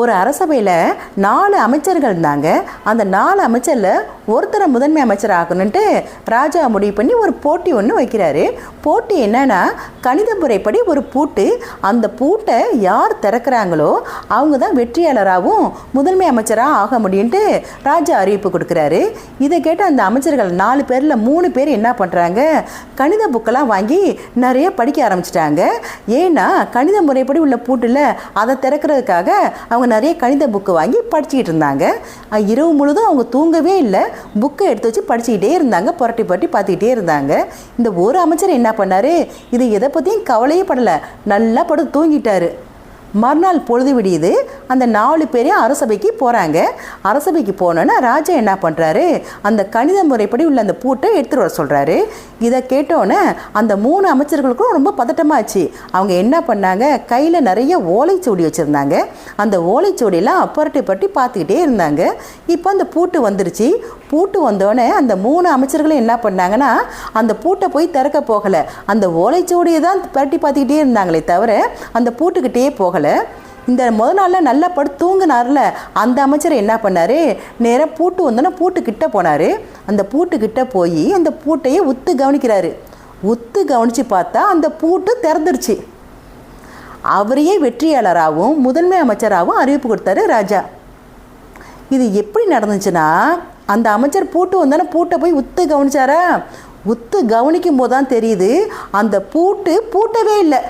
ஒரு அரசபையில் நாலு அமைச்சர்கள் இருந்தாங்க. அந்த நாலு அமைச்சரில் ஒருத்தரை முதன்மை அமைச்சர் ஆகணுன்ட்டு ராஜா முடிவு பண்ணி ஒரு போட்டி ஒன்று வைக்கிறாரு. போட்டி என்னன்னா கணித முறைப்படி ஒரு பூட்டு. அந்த பூட்டை யார் திறக்கிறாங்களோ அவங்க தான் வெற்றியாளராகவும் முதன்மை அமைச்சராக ஆக முடியும்ட்டு ராஜா அறிவிப்பு கொடுக்குறாரு. இதை கேட்டு அந்த அமைச்சர்கள் நாலு பேரில் மூணு பேர் என்ன பண்ணுறாங்க கணித புக்கெல்லாம் வாங்கி நிறைய படிக்க ஆரம்பிச்சிட்டாங்க. ஏன்னா கணித முறைப்படி உள்ள பூட்டில் அதை திறக்கிறதுக்காக அவங்க நிறைய கணித புக்கு வாங்கி படிச்சுக்கிட்டு இருந்தாங்க. இரவு முழுதும் அவங்க தூங்கவே இல்லை. புக்கை எடுத்து வச்சு படிச்சுக்கிட்டே இருந்தாங்க. புரட்டி புரட்டி பார்த்துக்கிட்டே இருந்தாங்க. இந்த ஒரு அமைச்சர் என்ன பண்ணார்? இது எதை பற்றியும் கவலையே படலை. நல்லா படுத்து தூங்கிட்டாரு. மறுநாள் பொழுது விடியுது. அந்த நாலு பேரையும் அரசபைக்கு போகிறாங்க அரசபைக்கு போனோன்னே ராஜா என்ன பண்ணுறாரு அந்த கணித முறைப்படி உள்ள அந்த பூட்டை எடுத்துகிட்டு வர சொல்கிறாரு இதை கேட்டோன்னே அந்த மூணு அமைச்சர்களுக்கும் ரொம்ப பதட்டமாச்சு. அவங்க என்ன பண்ணாங்க? கையில் நிறைய ஓலைச்சுவடி வச்சுருந்தாங்க. அந்த ஓலைச்சுவடியெல்லாம் புரட்டி புரட்டி பார்த்துக்கிட்டே இருந்தாங்க. இப்போ அந்த பூட்டு வந்துருச்சு. பூட்டு வந்தோடனே அந்த மூணு அமைச்சர்களும் என்ன பண்ணாங்கன்னா அந்த பூட்டை போய் திறக்க போகலை. அந்த ஓலைச்சுவடியை தான் புரட்டி பார்த்துக்கிட்டே இருந்தாங்களே தவிர அந்த பூட்டுக்கிட்டே போகலை. இந்த முத நாளில் நல்லா படுத்து தூங்கினார்ல அந்த அமைச்சர் என்ன பண்ணார்? நேராக பூட்டு வந்தோன்னா பூட்டு கிட்ட போனார். அந்த பூட்டு கிட்ட போய் அந்த பூட்டையே உத்து கவனிக்கிறாரு. உத்து கவனித்து பார்த்தா அந்த பூட்டு திறந்துருச்சு. அவரையே வெற்றியாளராகவும் முதன்மை அமைச்சராகவும் அறிவிப்பு கொடுத்தாரு ராஜா. இது எப்படி நடந்துச்சுன்னா அந்த அமைச்சர் பூட்டு வந்தானே பூட்டை போய் உத்து கவனிச்சாரா? உத்து கவனிக்கும் போது தான் தெரியுது அந்த பூட்டு பூட்டவே இல்லை.